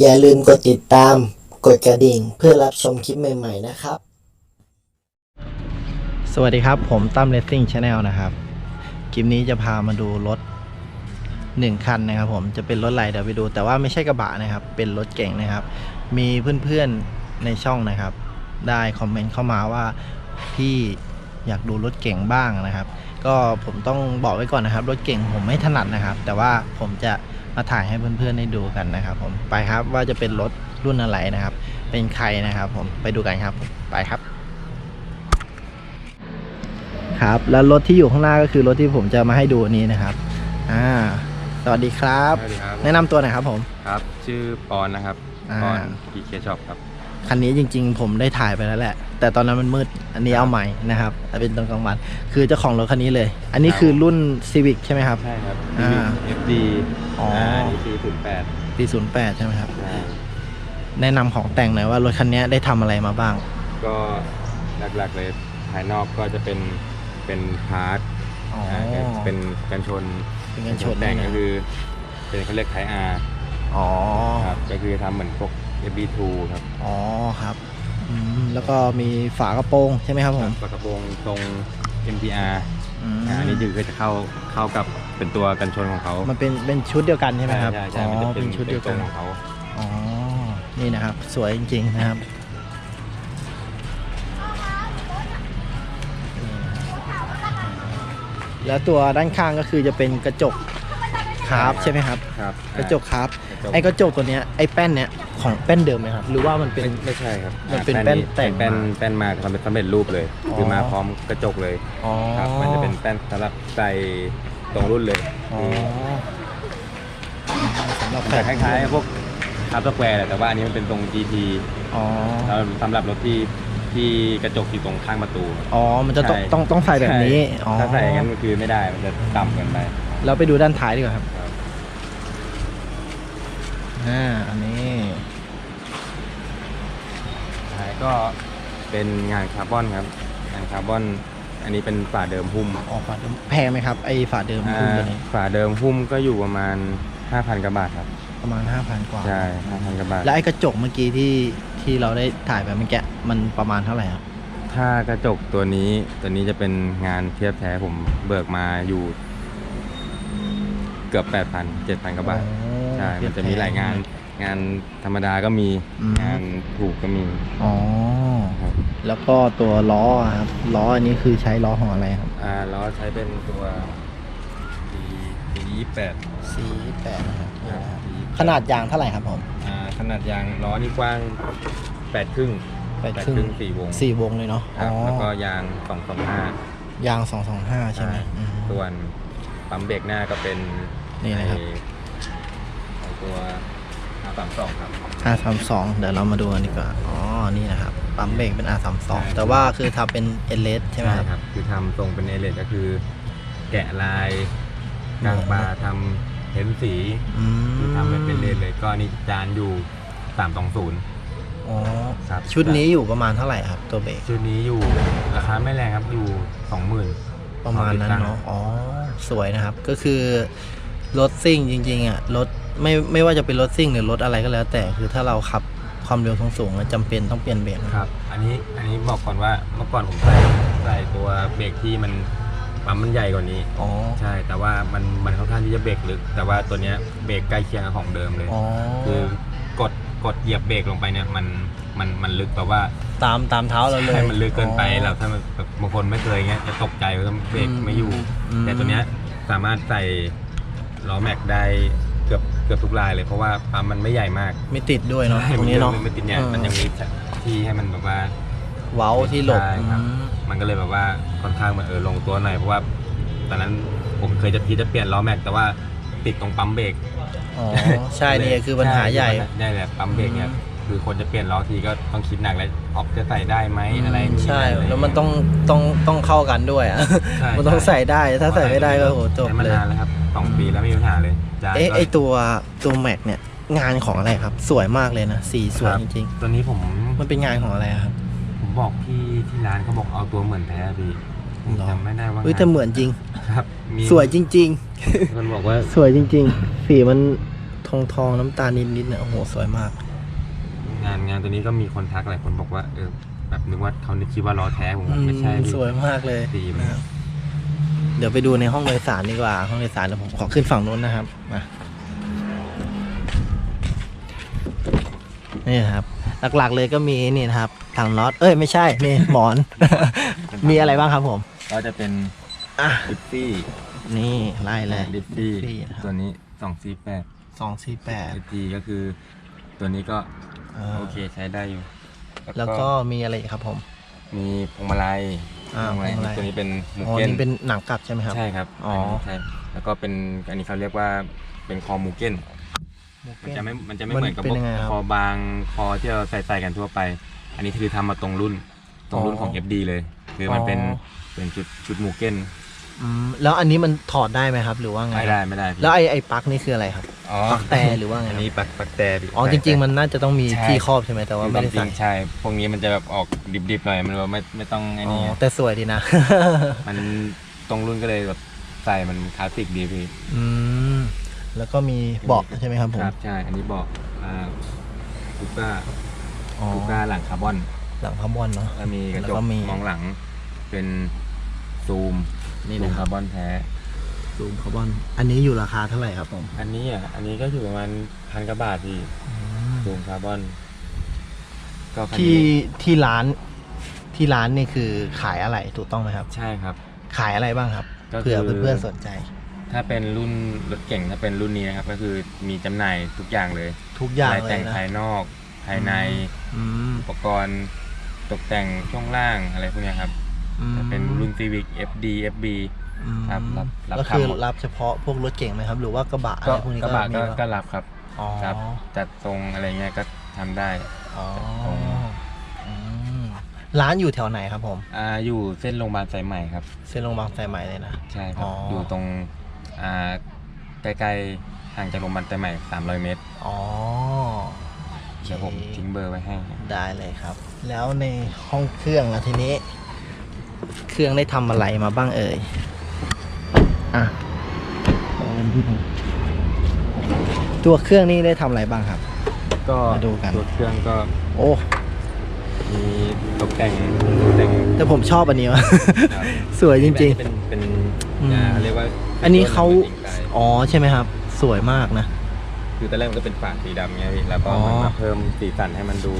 อย่าลืมกดติดตาม กดกระดิ่งเพื่อรับชมคลิปใหม่ๆนะครับ สวัสดีครับ ผมตั้มเลสซิ่งชาแนลนะครับ คลิปนี้จะพามาดูรถหนึ่งคันนะครับผมจะเป็นรถอะไรเดี๋ยวไปดู แต่ว่าไม่ใช่กระบะนะครับ เป็นรถเก่งนะครับ มีเพื่อนๆในช่องนะครับ ได้คอมเมนต์เข้ามาว่าพี่อยากดูรถเก่งบ้างนะครับ ก็ผมต้องบอกไว้ก่อนนะครับ รถเก่งผมไม่ถนัดนะครับ แต่ว่าผมจะ มาถ่ายให้เพื่อนๆได้ดูกันนะครับ ผมไปครับว่าจะเป็นรถรุ่นอะไรนะครับ เป็นใครนะครับ ผมไปดูกันครับผมไปครับ ครับ แล้วรถที่อยู่ข้างหน้าก็คือรถที่ผมจะมาให้ดูนี้นะครับอ่าสวัสดีครับ สวัสดีครับ แนะนำตัวหน่อยครับผม ครับ ชื่อปอนนะครับอ่า ปอนพีเคช็อปครับ คันนี้จริง ๆ ผมได้ถ่ายไปแล้วแหละ แต่ตอนนั้นมันมืด อันนี้เอาใหม่นะครับแต่เป็นตอนกลางวัน คือเจ้าของรถคันนี้เลย อันนี้ครับคือรุ่น Civic ใช่ไหมครับ ใช่ครับอ่าเอฟดีอ๋ออ่านี่ปีศูนย์แปดปี08ใช่ไหมครับ แนะนำของแต่งหน่อยว่ารถคันนี้ได้ทำอะไรมาบ้าง ก็หลักๆเลยภายนอกก็จะเป็นเป็นพาร์ทอ๋ออ่าเป็นกันชนเป็นกันชนแต่งด้วยนะก็คือ เป็นเขาเรียกไทอาอ๋อครับก็คือทำเหมือนพวก FB2 ครับ อ๋อครับ อืมแล้วก็มีฝากระโปรงใช่ไหมครับผมกระโปรงตรง MTR อืมอ่าอันนี้คือจะเข้าเข้ากับเป็นตัวกันชนของเขามันเป็นเป็นชุดเดียวกันใช่ไหมครับใช่ใช่อ๋อมันจะเป็นชุดเดียวกันป็ทรงของเขาอ๋อ นี่นะครับ สวยจริงๆนะครับ แล้วตัวด้านข้างก็คือจะเป็นกระจก คาร์บใช่ไหมครับ ครับกระจกคาร์บกระจกไอ้กระจกตัวเนี้ยไอ้แป้นเนี้ยของแป้นเดิมไหมครับ หรือว่ามันเป็น ไม่ไม่ใช่ครับมันเป็นอ่าแป้นแต่งแป้นมาแป้นมาทำเป็นสำเร็จรูปเลยอ๋อคือมาพร้อมกระจกเลยอ๋อครับ มันจะเป็นแป้นสำหรับใส่ตรงรุ่นเลยอ๋อสำหรับแต่คล้ายๆพวกคาร์บสแควร์แหละแต่ว่าอันนี้มันเป็นตรง GT อ๋อแล้วสำหรับรถที่ที่กระจกอยู่ตรงข้างประตู อ๋อ มันจะต้องใช่ต้องต้องใส่แบบนี้ใช่อ๋อถ้าใส่อย่างนั้นก็คือไม่ได้ มันจะต่ำเกินไป เราไปดูด้านท้ายดีกว่าครับครับ อ่าอันนี้ท้ายก็เป็นงานคาร์บอนครับ งานคาร์บอน อันนี้เป็นฝาเดิมหุ้มออกฝาเดิมแพงไหมครับไอ้ฝาเดิมคุณตัวนี้อ่าฝาเดิมหุ้มก็อยู่ประมาณ 5,000กว่าบาทครับ ประมาณ 5,000 กว่า ใช่ 5,000กว่าบาท แล้วไอ้กระจกเมื่อกี้ที่ที่เราได้ถ่ายไปเมื่อกี้มันประมาณเท่าไหร่ครับ ถ้ากระจกตัวนี้ตัวนี้จะเป็นงานเทียบแท้ผมเบิกมาอยู่ เกือบ 8,000 7,000กว่าบาทอ๋อ ใช่ มันจะมีหลายงาน งานธรรมดาก็มี อืม งานถูกก็มีอ๋อ ครับแล้วก็ตัวล้ออะครับ ล้ออันนี้คือใช้ล้อของอะไรครับ อ่าล้อใช้เป็นตัวปีปียี่แปดสีแปดนะครับ ขนาดยางเท่าไหร่ครับผมอ่าขนาดยางล้อนี่กว้างแปดครึ่งแปดครึ่งสี่วงสี่วงเลยเนาะครับอ๋อแล้วก็ยางสองสองห้า ยางสองสองห้าใช่ไหมอืม ส่วนปั๊มเบรกหน้าก็เป็นนี่นะครับ ไอ้ไอ้ ตัวสามสองครับ R 3 2 เดี๋ยวเรามาดูกันดีกว่า อ๋อ นี่นะครับ ปั๊มเบรกเป็น R 3ใช่2แต่ว่าคือทำเป็นเอเลสใช่ไหมครับ ครับ คือทำทรงเป็นเอเลก็คือ แกะลายกลางปลาทำเพ้นสีอืมคือทำเป็นเลนเลยก็นี่จานอยู่สามสองศูนย์อ๋อ ครับ ชุดนี้อยู่ประมาณเท่าไหร่ครับ ตัวเบรก ชุดนี้อยู่ราคาไม่แรงครับอยู่สองหมื่นประมาณนั้นเนาะ อ๋อ สวยนะครับ ก็คือรถซิ่งจริงๆอะ รถ ไม่ไม่ว่าจะเป็นรถซิ่งหรือรถอะไรก็แล้ว แต่คือถ้าเราขับความเร็วสูงๆอะจำเป็นต้องเปลี่ยนเบรกนะครับ อันนี้อันนี้บอกก่อนว่าเมื่อก่อนผมใส่ใส่ตัวเบรกที่มันปั๊มมันใหญ่กว่านี้ อ๋อใช่ แต่ว่ามันมันค่อนข้างที่จะเบรกลึก แต่ว่าตัวเนี้ยเบรกใกล้เคียงกับของเดิมเลย อ๋อคือกดกดเหยียบเบรกลงไปเนี่ยมันมันมันลึกแบบว่าตามตามเท้าเราเลยใช่มันลึกเกินไปอ๋อ เราถ้ามันแบบบางคนไม่เคยเงี้ยจะตกใจว่าเบรกอืมไม่อยู่ อืม แต่ตัวเนี้ยสามารถใส่ล้อแม็กได้ เกือบเกือบทุกลายเลยเพราะว่าปั๊มมันไม่ใหญ่มากไม่ติดด้วยเนาะตรงนี้เนาะมัไม่ติดเนี่ยเออมันยังมีที่ให้มันแบบว่า เว้าที่หลบใช่ครับอืมมันก็เลยแบบว่าค่อนข้างมันเออลงตัวหน่อยเพราะว่า ตอนนั้นผมเคยจะพีจะเปลี่ยนล้อแม็กแต่ว่าติดตรงปั๊มเบรกอ๋อใช่เนี่ยคือปัญหาใหญ่ใช่แหละปั๊มเบรกเนี่ยคือคนจะเปลี่ยนล้อทีก็ต้องคิดหนักเลยออกจะใส่ได้ไหมอะไรอย่างเงี้ยใช่อะไรอย่างเงี้ยแล้วมันต้องต้องต้องเข้ากันด้วยอะใช่มันต้องใส่ได้ถ้าใส่ไม่ได้ก็โหจบใช้มาเลยนานแล้วครับ สองปีแล้วไม่มีปัญหาเลยจานเอ๊ะก็ไอตัวตัวแม็กเนี่ยงานของอะไรครับ สวยมากเลยนะสีสวยครับจริงตัวนี้ผมๆมันเป็นงานของอะไรครับ ผมบอกพี่ที่ร้านเขาบอกเอาตัวเหมือนแท้พี่ผมหรอ จำไม่ได้ว่าเฮ้ยแต่เหมือนจริง ครับมีสวยจริง มันบอกว่าๆ สวยจริง ๆ สีมันโทองทองน้ำตาลนิดๆเนี่ยโอ้โหสวยมาก งานงานตัวนี้ก็มีคนทักหลายคนบอกว่าเออแบบนึกว่าเขานึกคิดว่าล้อแท้ผมบอือกมไม่ใช่พี่ สวยมากเลยดีมาก นะครับเดี๋ยวไปดูในห้องโดยสารดีกว่า ห้องโดยสารเดี๋ยวผมขอขึ้นฝั่งนู้นนะครับมานี่นะครับ หลักๆเลยก็มีนี่นะครับถังน็อตเอ้ยไม่ใช่นี่หมอน มีอะไรบ้างครับผม ก็จะเป็นอะลิฟฟี่นี่ไล่เลยลิฟฟี่ Liffey นะครับ ตัวนี้สองสี่แปดสองสี่แปดลิฟฟี่ก็คือ ตัวนี้ก็โอเคใช้ได้อยู่แล้วก็มีอะไรอีกครับผม มีพวงมาลัย อ่าพวงมาลัยพวงมาลัย ตัวนี้เป็นหมูอ๋อเก้นนี่เป็นหนังกลับใช่ไหมครับ ใช่ครับอ๋อ ใช่แล้วก็เป็นอันนี้เขาเรียกว่าเป็นคอหมูเก้นมันจะไม่มันจะไม่มันเหมือนกับเป็นพวกยังไงครับคอบางคอที่เราใส่ใส่กันทั่วไป อันนี้คือทำมาตรงรุ่น ตรงรุ่นอ๋อของ FD เลย คือมันเป็นอ๋อ เป็นชุดชุดหมูเก้น อืมแล้วอันนี้มันถอดได้ไหมครับ หรือว่าไงไม่ได้ไม่ได้พี่แล้วไอ้ไอ้ปลั๊กนี่คืออะไรครับอ๋อปลั๊กแต่หรือว่าไงอันครับนี้ปักปักแต่พี่อ๋อจริง ๆ มันน่าจะต้องมีใช่ที่ครอบใช่ไหมแต่ว่าคือไม่ได้จริใส่งๆใช่ พวกนี้มันจะแบบออกดิบๆหน่อยมันแบบไม่ไม่ต้องไอ้อ๋อนี่ไงแต่สวยดีนะ มันตรงรุ่นก็เลยแบบใส่มันคลาสสิกดีพี่อืมแล้วก็มีเบาะใช่ไหมครับผมครับใช่อันนี้บอกอ่าคูก้าอ๋อคูก้าหลังคาร์บอนหลังพามอนเนาะ แล้วมีกระจแล้วกก็มี มองหลังเป็น ซูมนี่ซูนะมคคารับร์บอนแท้ ซูมคาร์บอน อันนี้อยู่ราคาเท่าไหร่ครับผมอันนี้อะ อันนี้ก็อยู่ประมาณพันกว่าบาทพี่อืมซูมคาร์บอน ก็คันที่นี้ที่ร้านที่ร้านนี่คือขายอะไรถูกต้องไหมครับ ใช่ครับ ขายอะไรบ้างครับก็คือ เผื่อเพื่อนๆสนใจ ถ้าเป็นรุ่นรถเก่งถ้าเป็นรุ่นนี้นะครับ ก็คือมีจำหน่ายทุกอย่างเลยทุกอย่างลายเลแต่ยงนะ ภายนอก ภายในอืม อุปกรณ์ ตกแต่งช่วงล่างอะไรพวกเนี้ยครับอืม จะเป็นรุ่น Civic FD FB อืมครับรับรับก็คือทำหมดรับเฉพาะพวกรถเก่งไหมครับ หรือว่ากระบะอะไรก็พวกนี้กระบะมีก็ปก็รับครับอ๋อครับ จัดทรงอะไรเงี้ยก็ทำได้อ๋อตรงอืมร้านอยู่แถวไหนครับผมอ่าอยู่เส้นโรงพยาบาลสายใหม่ครับ เส้นโรงพยาบาลสายไหมเลยนะใช่ครับอ๋อออยู่ตรงอ่าใกล้ๆห่างจากโรงพยาบาลสายใหม่300เมตรอ๋อเดี๋ยวผมโอเคทิ้งเบอร์ไว้ให้ ได้เลยครับ แล้วในห้องเครื่องละทีนี้ เครื่องได้ทำอะไรมาบ้างเอ่ย อะตัวเครื่องนี่ได้ทำอะไรบ้างครับ ก็มาดูกัน ตัวเครื่องก็ โอ้ มีตกแต่งตกแต่งแต่ผมชอบอันนี้วะครับสวยจริงเป็นเป็นอืมอ่าเรียกว่าๆอันนี้เขาตัวหงสายอ๋อใช่ไหมครับ สวยมากนะ คือตอนแรกมันก็เป็นฝาสีดำไงพี่แล้วก็อ๋อมันมาเพิ่มสีสันให้มันดู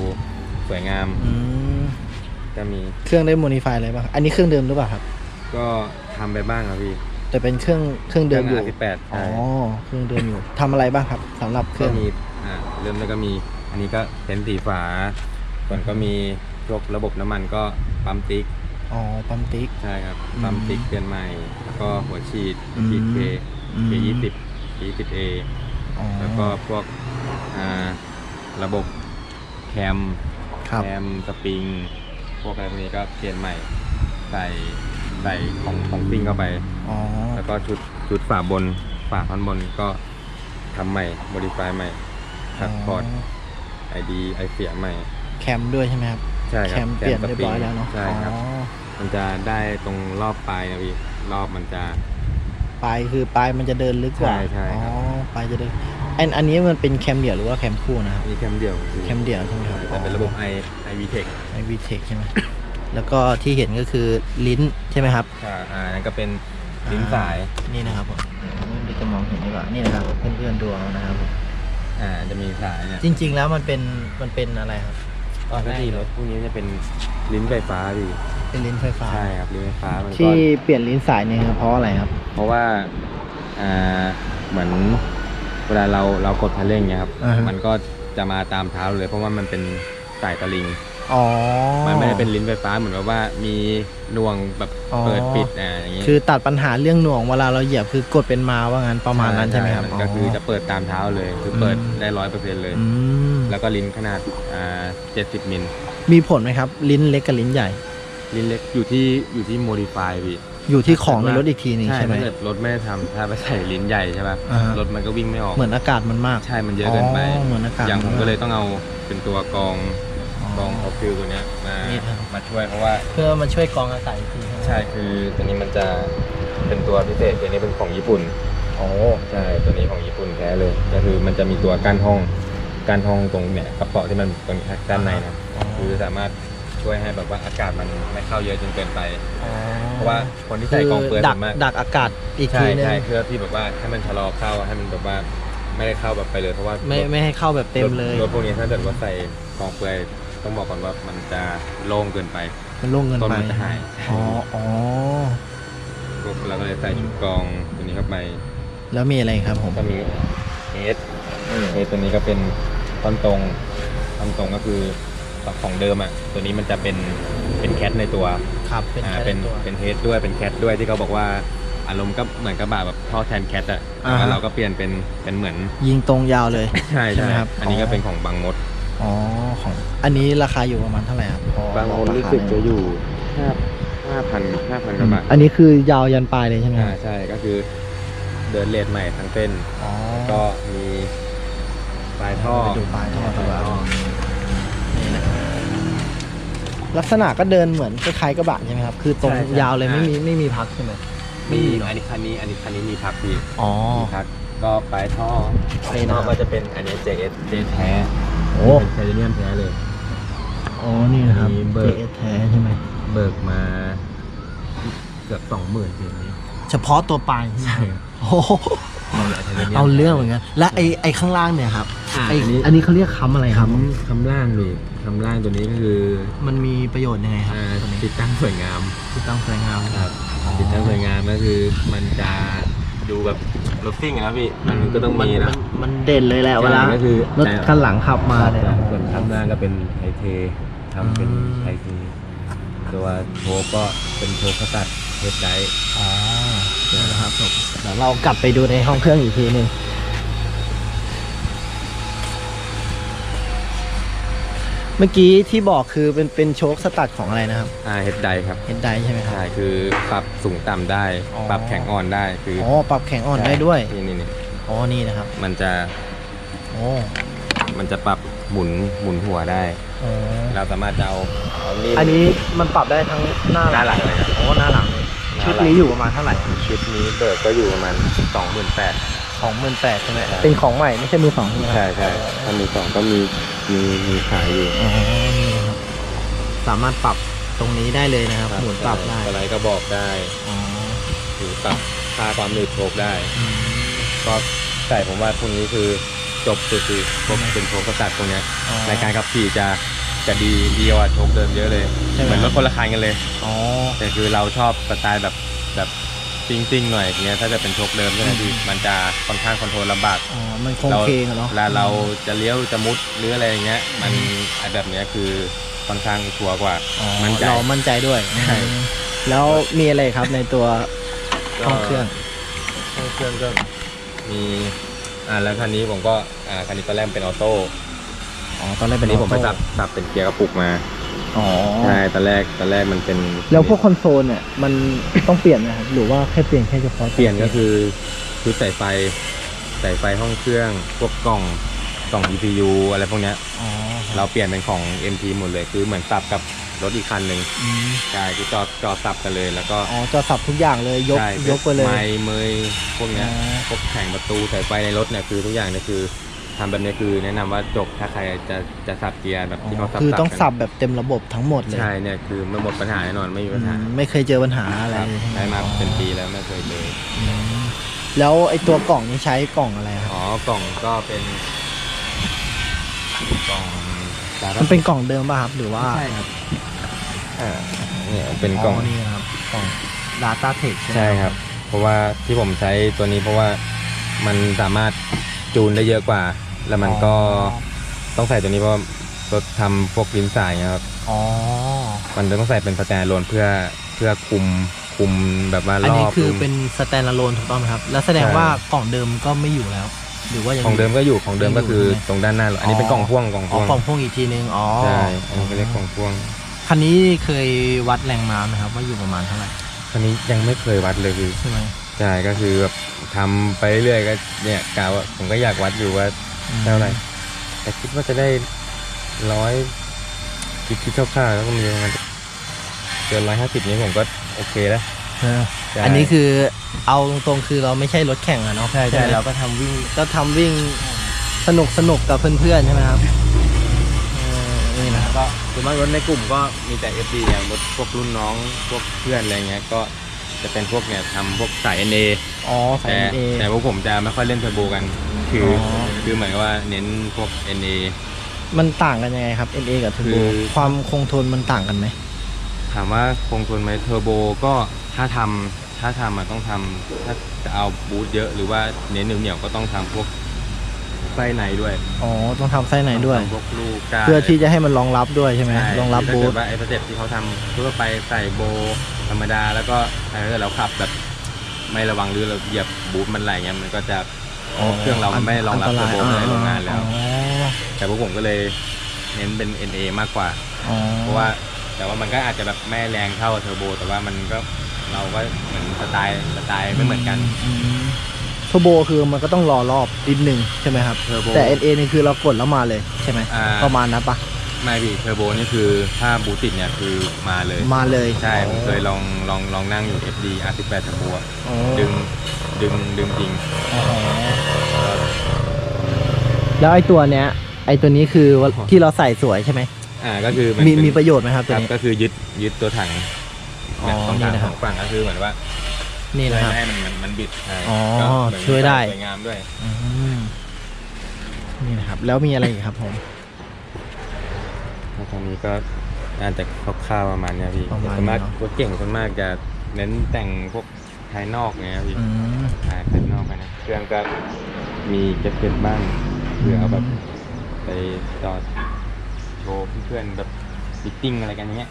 สวยงาม อืม ก็มีเครื่องได้โมดิฟายอะไรบ้างอันนี้เครื่องเดิมหรือเปล่าครับ ก็ทำไปบ้างครับพี่แต่เป็นเครื่องเครื่องเดิมอยู่สิบแปดอ๋ใช่อเครื่องเดิมอยู่ทำอะไรบ้างครับสำหรับเคก็รื่องมีอ่าเริ่มแล้วก็มี อันนี้ก็เพ้นสีฝาส่วนก็มีพวกระบบน้ำมันก็ปั๊มติ๊กอ๋อปั๊มติ๊กใช่ครับอืมปั๊มติ๊กเปลี่ยนใหม่แล้วก็หัวฉีดอืมฉีดเคอืมเคยี่สิบเคยี่สิบเออ๋อแล้วก็พวกอ่าระบบแคมครับแคมสปริง พวกอะไรพวกนี้ก็เปลี่ยนใหม่ ใส่ใส่ของของซิ่งเข้าไป อ๋อ แล้วก็ชุดชุดฝาบนฝาท่อนบนก็ทำใหม่โมดิฟายใหม่ขัดพอร์ตไอดีไอเสียใหม่ แคมด้วยใช่ไหมครับ ใช่คแครับมเปลี่ยนเรียบร้อยแล้วเนาะใช่ครับ อ๋อมันจะได้ตรงรอบปลายนะพี่รอบมันจะ ปลายคือปลายมันจะเดินลึกกว่าใช่ใช่อ๋อครับปลายจะเดิน อันอันนี้มันเป็นแคมเดี่ยวหรือว่าแคมคู่นะครับ มีแคมเดียวคือแคมเดี่ยวใช่ไหมครับแต่เป็นระบบไอไอวีเทคไอวีเทคใช่ไหมแล้วก็ที่เห็นก็คือลิ้นใช่ไหมครับค่ะอ่านั่นก็เป็นลิ้นสาย นี่นะครับผมดูจะมองเห็นดีกว่านี่นะครับเพื่อนๆดูเอานะครับผมอ่าจะมีสายเนี่ยจริง ๆ แล้วมันเป็นมันเป็นอะไรครับปกติรถพวกนี้จะเป็นลิ้นไฟฟ้าพี่เป็นลิ้นไฟฟ้าใช่ครับลิ้นไฟฟ้ามันก็ที่เปลี่ยนลิ้นสายเนี่ยคือเพราะอะไรครับ เพราะว่าอ่าเหมือน เวลาเราเรากดคันเร่งเนี่ยครับ อ่าฮะ มันก็จะมาตามเท้าเลย เพราะว่ามันเป็นสายตะลิง อ๋อ มันไม่ได้เป็นลิ้นไฟฟ้าเหมือนกับว่ามีหน่วงแบบอ๋อ เปิดปิดอ่าอย่างงี้คือตัดปัญหาเรื่องหน่วงเวลาเราเหยียบคือกดเป็นมาว่างั้นประมาณนั้นใช่ไหมครับนก็คือจะเปิดตามเท้าเลยคือเปิดได้ร้อยเปอร์เซ็นต์เลย อืมแล้วก็ลิ้นขนาดอ่าเจ็ดสิบมิลมีผลไหมครับ ลิ้นเล็กกับลิ้นใหญ่ ลิ้นเล็กอยู่ที่อยู่ที่โมดิฟายพี่ อยู่ที่ของในรถอีกทีหนึงใช่ใช่ไหม ถ้าเกิดรถไม่ได้ทำถ้าไปใส่ลิ้นใหญ่ใช่ป่ะอ่าฮะ รถมันก็วิ่งไม่ออกเหมือนอากาศมันมาก ใช่มันเยอะเกินไปอ๋อเหมือนอากาศอย่างผมมันมากก็เลยต้องเอาเป็นตัวกรองกรองออฟฟิลตัวเนี้ยมานี่ครับ มาช่วยเพราะว่า เพื่อมาช่วยกรองอากาศอีกทีไหมใช่คือตัวนี้มันจะเป็นตัวพิเศษตัวนี้เป็นของญี่ปุ่นอโอ้ใช่ตัวนี้ของญี่ปุ่นแท้เลย ก็คือมันจะมีตัวกั้นห้องกั้นห้องตรงเนี่ยกระเป๋าที่มันตรงด้านในนะคือสามารถ ช่วยให้แบบว่าอากาศมันไม่เข้าเยอะจนเกินไป เพราะว่าคนที่ใส่กองเปลือยดัส่กวนมากดักอากาศอีกใช่ทีนึงใช่เพื่อที่แบบว่าให้มันชะลอเข้าให้มันแบบว่าไม่ได้เข้าแบบไปเลยเพราะว่าไม่ไม่ให้เข้าแบบเต็มเลย รถพวกนี้ถ้าเกิดว่าใส่กองเปลือยต้องบอกก่อนว่ามันจะโล่งเกินไปมันโล่งเงินต้นไปมันจะหายอ๋ออ๋อพวกเราก็เลยใส่ชุดกองตัวนี้เข้าไปแล้วมีอะไรครับผม ก็มีเอสเอสตัวนี้ก็เป็นท่อนตรงท่อนตรงก็คือ ของเดิมอะตัวนี้มันจะเป็นเป็นแคทในตัวครับเป็นอ่าแค่เป็นตัว เป็นเฮดด้วยเป็นแคทด้วยที่เขาบอกว่าอารมณ์ก็เหมือนกระบะแบบท่อแทนแคทอะอ่าฮะ แล้วเราก็เปลี่ยนเป็นเป็นเหมือนยิงตรงยาวเลย ใช่ใช่ใช่ไหมครับ อันนี้ก็อ๋อเป็นของบางมดอ๋อของอันนี้ราคาอยู่ประมาณเท่าไหร่ครับพอบางมดบอรู้คสึกได้จะไหมอยู่ห้าห้าพันห้าพันกว่าบาทอันนี้คือยาวยันปลายเลยใช่ไหมคอ่ารับใช่ก็คือเดินเลทใหม่ทั้งเส้น อ๋อก็มีปลายท่อไปดูปลายท่อปลายท่อนี่นะ ลักษณะก็เดินเหมือนคล้ายๆกระบะใช่ไหมครับ คือตรงใช่ใช่ ยาวเลยไม่อ่ามีไม่มีพักใช่ไหมไม่มีมีหรออันนี้คันนี้อันนี้คันนี้มีพักพี่อ๋อ มีพักก็ปลายท่อนี่นะครับท่อก็จะเป็นอันนี้ JS J แท้โอ้เป็นไทเทเนียมแท้เลย อ๋อนี่นะครับมีเบิก JS แท้ใช่ไหมเบิกมาเกือบสองหมื่นทีนี้ เฉพาะตัวปลายใช่ไหมใช่โอ้โห เอาเรื่องเหมือนกันและไอไอข้างล่างเนี่ยครับอ่าไออันนี้อันนี้เขาเรียกค้ำอะไรครับคำคำล่างนี่คำล่างตัวนี้ก็คือ มันมีประโยชน์ยังไงครับอ่าตัวนี้ติดตั้งสวยงามที่ตั้งสวยงามครับ ติดตั้งสวยงามก็คือมันจะดูแบบรถซิ่งอะนะพี่ มันก็ต้องมีนะนมันเด่นเลยแหละเวลาใช่ก็คือรถคันหลังขับมาเนี่ยส่วนข้างล่างก็เป็นไทเททำเป็นอืมไทเทตัวโชว์ก็เป็นโชว์ขตัดเทสไดอ๋อเดี๋ ยวนะครับผมเดี๋ยวเรากลับไปดูในห้องเครื่องอีกทีหนึ่งเมื่อกี้ที่บอกคือเป็นเป็นโชคสตัดของอะไรนะครับอ่าเฮดไดครับเห็นไดใช่ไหมครับ ใช่คือปรับสูงต่ำได้ อ๋อ ปรับแข็งอ่อนได้คืออ๋อปรับแข็งอ่อนได้ด้วยนี่นี่นี่อ๋อนี่นะครับมันจะโอ้มันจะปรับหมุนหมุนหัวได้ อ๋อเราสามารถจะเอาเอานี่อันนี้มันปรับได้ทั้งหน้าหน้าหลังเลยครับ โอ้หน้าหลัง ชุดนี้อยู่ประมาณเท่าไหร่ชุดนี้เบิกก็อยู่ประมาณสองหมื่นแปดสองหมื่นแปดใช่ไหมใช่เป็นของใหม่ไม่ใช่มือสองใช่ไหมครับใช่ใช่ถ้ามีสองก็มีมีมีขายอยู่อ๋อนี่นะครับสามารถปรับตรงนี้ได้เลยนะครับหมุนปรับได้อะไรก็บอกได้อ๋อหรือปรับค่าความหนืดโชคได้อืมก็ใส่ผมว่าพวกนี้คือจบสุดคือพวกเป็นโชคกระตัดพวกเนี้ยอ๋อในการขับขี่จะ จะดีดีกว่าโชคเดิมเยอะเลย ใช่ไหม เหมือนรถคนละคันกันเลย อ๋อ แต่คือเราชอบสไตล์แบบแบบซิงซิงๆหน่อยอย่างเงี้ยถ้าจะเป็นโชคเดิมใช่ไหมพี่มันจะค่อนข้างคอนโทรลลำบาก อ๋อ มันคงเพลงอะเนาะเวลาเราจะเลี้ยวจะมุดหรืออะไรอย่างเงี้ย มันไอแบบเนี้ยคือค่อนข้างชัวร์กว่า อ๋อมั่นใจเรามั่นใจด้วยใช่ อืมแล้วมีอะไรครับในตัวห้องเครื่อง ห้องเครื่องก็มีอ่าแล้วคันนี้ผมก็อ่าคันนี้ตอนแรกเป็นออโต้ อ๋อตอนแรกคัเป็นนนี้ผมไปออโต้สับสับเป็นเกียร์กระปุกมาอ๋อใช่ตอนแรกตอนแรกมันเป็นแล้วพวกคอนโซลเนี่ยมันต้องเปลี่ยนนะครับหรือว่าแค่เปลี่ยนแค่เฉพาะเปลี่ยนก็คือคือสายไฟสายไฟห้องเครื่อง พวกกล่องกล่อง ECU อะไรพวกเนี้ย อ๋อครับเราเปลี่ยนเป็นของ MT หมดเลยคือเหมือนสับกับรถอีกคันหนึ่งอืมใช่คือจอจอสับกันเลย แล้วก็อ๋อจะสับทุกอย่างเลยยกใช่ยกไปเลยไม้เมยพวกเนี้ยอ๋อพวกแผงประตูสายไฟในรถเนี่ยคือทุกอย่างเนี่ยคือ ทำแบบนี้คือแนะนำว่าจบถ้าใครจะจะสับเกียร์แบบที่เขาสับคือต้องกันสับแบบเต็มระบบทั้งหมดเลย ใช่เนี่ยคือไม่หมดปัญหาแน่นอนไม่มีอืปัญหามไม่เคยเจอปัญหาอะไรครับเลยใช่ไหใช้มาเป็นปีแล้วไม่เคยเจออืมแล้วไอ้ตัวกล่องนี้ใช้กล่องอะไรครับอ๋อกล่องก็เป็นกล่องดาต้ามันเป็นกล่องเดิมป่ะครับหรือว่าใช่ครับอ่าเนี่ยเป็นกล่องนี่นะครับกล่อง Data Tech ใช่ไหมใช่ครับ เพราะว่าที่ผมใช้ตัวนี้เพราะว่ามันสามารถ จูนได้เยอะกว่า แล้วมันก็ต้องใส่ตัวนี้เพราะว่ารถทำพวกลิ้นสายนะครับอ๋อ มันจะต้องใส่เป็นสแตนด์อะโลนเพื่อเพื่อคุมคุมแบบว่าอันรนี้อบคือคุมเป็นสแตน d ์ l o n e ถูกต้องไหมครับ แล้วแสดงใช่ว่ากล่องเดิมก็ไม่อยู่แล้ว หรือว่ายังของเดิมก็อยู่ของเดิมก็คือยังอยู่ใช่ไหมตรงด้านหน้ารถอันนี้เป็นกล่องพ่วงกล่องอ๋อพ่วงกล่องพ่วงอีกทีนึงอ๋อใช่อันนี้ก็เรียกกล่องพ่วงคันนี้เคยวัดแรงม้าไหมครับว่าอยู่ประมาณเท่าไหร่อันนี้ยังไม่เคยวัดเลยคือใช่ไหมใช่ก็คือแบบ ทำไปเรื่อยๆก็เนี่ยกะว่าผมก็อยากวัดอยู่ว่าอืมเท่าไหร่แต่คิดว่าจะได้ร้อยคิดคิดคร่าวๆแล้วก็มีประมาณเกินร้อยห้าสิบนี้ผมก็โอเคแล้ว เออใช่ อันนี้คือเอาตรงๆคือเราไม่ใช่รถแข่งอะเนาะใช่ใช่ไหมเราก็ทำวิ่งก็ทำวิ่งสนุกสนุกกับเพื่อนๆใช่ไหมครับเออนี่นะครับ ก็ส่วนมากรถในกลุ่มก็มีแต่ FD อย่างรถพวกรุ่นน้องพวกเพื่อนอะไรเงี้ยก็ จะเป็นพวกเนี่ยทำพวกสาย NA อ๋อสาย แต่เอแต่พวกผมจะไม่ค่อยเล่นเทอร์โบกัน คือออ คือเหมือนกับว่าเน้นพวก NA มันต่างกันยังไงครับ NA กับ Turbo คือ ความคงทนมันต่างกันไหมถามว่าคงทนไหมเทอร์โบก็ถ้าทำถ้าทำมันต้องทำถ้าจะเอาบูทเยอะหรือว่าเน้นเหนียวๆก็ต้องทำพวก ไส้ในด้วยอ๋อต้องทำไส้ในด้วย ต้องทำพวกลูกก้านเพื่อที่จะให้มันรองรับด้วยใช่ไหมใช่รองรับถ้าบูเกิทดว่าไอ้สเต็ปที่เขาทำทั่วไปใส่โบธรรมดาแล้วก็ถ้าเกิดเราขับแบบ ไม่ระวังหรือเราเหยียบบูทมันไหลเงี้ยมันก็จะเครื่องเรามันไม่รองรับเทอร์โบในโรงงานแล้ว อ๋อแต่พวกผมก็เลยเน้นเป็น NA มากกว่า อ๋อเพราะว่าแต่ว่ามันก็อาจจะแบบไม่แรงเท่าเทอร์โบ แต่ว่ามันก็เราก็เหมือนสไตล์สไตล์ไม่เหมือนกันเทอร์โบคือมันก็ต้องรอรอบนิดนึงใช่ไหมครับเทอร์โบแต่ NA นี่คือเรากดแล้วมาเลยใช่ไหมอ่า ประมาณนั้นปะไม่พี่เทอร์โบนี่คือถ้าบูติดเนี่ยคือมาเลย มาเลยใช่ผมเคยลองลองลองนั่งอยู่ FD R18 เทอร์โบอะอ๋อดึงดึงดึงจริงอ๋อแล้วไอ้ตัวเนี้ย ไอ้ตัวนี้คือว่าที่เราใส่สวยใช่ไหมอ่าก็คือมันมีเป็นมีประโยชน์ไหมครับคตัวรับนี้ ก็คือยึดยึดตัวถังอ๋อเนี่ยต้องนี่ถังนะคสรับ องฝั่งก็คือเหมือนว่า นี่ช่วยนะครับไม่ให้มันมันมันบิดใช่อ๋อก็เหมือนช่วยได้ สวยงามด้วย อืมนี่นะครับ แล้วมีอะไรอีกครับผมแล้วตอนนี้ก็น่าจะคร่าวๆประมาณเนี้ยพี่ประมาณส่วนมากนี้เนอะ รถเก่งส่วนมากจะเน้นแต่งพวกภายนอกไงครับพี่อืมภายภายนอกไปนะเครื่องก็มีเก็บเก็บบ้างเพื่อเอาแบบไปจอดโชว์เพื่อนๆแบบมิทติ้งอะไรกันอย่างเงี้ย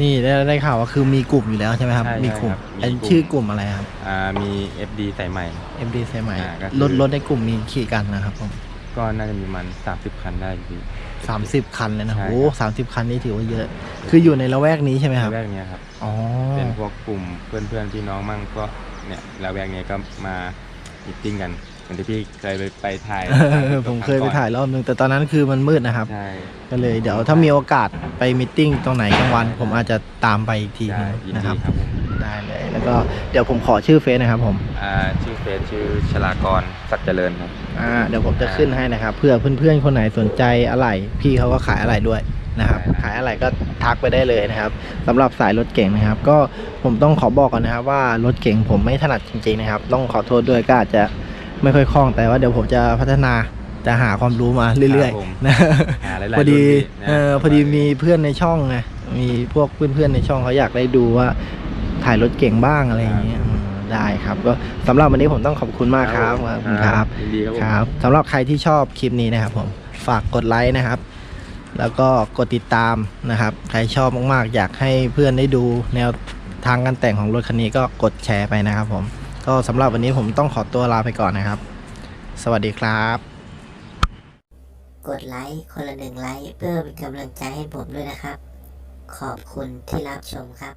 นี่ได้ได้ข่าวว่าคือมีกลุ่มอยู่แล้วใช่ไหมครับ ใช่มีกลุ่มใช่ครับมีอันกลุ่มชื่อกลุ่มอะไรครับ อ่ามี FD ใส่ใหม่ MD ใช่ไหมอ่าก็คือ รถรถในกลุ่มมีขี่กันนะครับผมก็น่าจะมีมัน 30 คันได้พี่ สามสิบคันเลยนะใช่โอ้ครับสามสิบคันนี่ถือว่าเยอะ คืออยู่ในละแวกนี้ใช่ไหมครับแวกเนี้ยครับ อ๋อ เป็นพวกกลุ่มเพื่อนๆพี่น้องมั่งก็เนี่ยแล้วแวกเนี้ยก็มามิทติ้งกันเห มือนที่พี่เคยไปไปถ่ายผมเคยไปถ่ายรอบนึงแต่ตอนนั้นคือมันมืดนะครับ ใช่ก็เลยเดี๋ยวถ้ามีโอกาสไปมิทติ้งตรงไหนกลางวัน ผมอาจจะตามไปอีกทีหใช่นึงยินนะคดีรับครับผมได้เลยแล้วก็เดี๋ยวผมขอชื่อเฟซนะครับผมอ่าชื่อเฟซชื่อชลากรศักดิ์เจริญครับ อ่าเดี๋ยวผมจะขึ้นให้นะครับเพื่อเพื่อนๆคนไหนสนใจอะไรพี่เขาก็ขายอะไรด้วยนะครับ ได้ครับ ขายอะไรก็ทักไปได้เลยนะครับสำหรับสายรถเก่งนะครับ ก็ผมต้องขอบอกก่อนนะครับว่ารถเก่งผมไม่ถนัดจริงๆนะครับ ต้องขอโทษด้วยก็อาจจะ ไม่ค่อยคล่องแต่ว่าเดี๋ยวผมจะพัฒนาจะหาความรู้มาเรื่อยครับผมๆนะหาหลายๆพอดีรุ่นพี่นะเออพอดีมีเพื่อนในช่องไงมีพวกเพื่อนๆในช่องเขาอยากได้ดูว่าถ่ายรถเก่งบ้างอะไรอย่างเงี้ยอืมได้ครับ ก็สำหรับวันนี้ผมต้องขอบคุณมากครับขอบคุณครับยินดีครับผมครับสำหรับใครที่ชอบคลิปนี้นะครับ ผมฝากกดไลค์นะครับ แล้วก็กดติดตามนะครับ ใครชอบมากๆ อยากให้เพื่อนได้ดูแนวทางการแต่งของรถคันนี้ก็กดแชร์ไปนะครับผม ก็สำหรับวันนี้ผมต้องขอตัวลาไปก่อนนะครับ สวัสดีครับ กดไลค์คนละหนึ่งไลค์เพื่อเป็นกำลังใจให้ผมด้วยนะครับ ขอบคุณที่รับชมครับ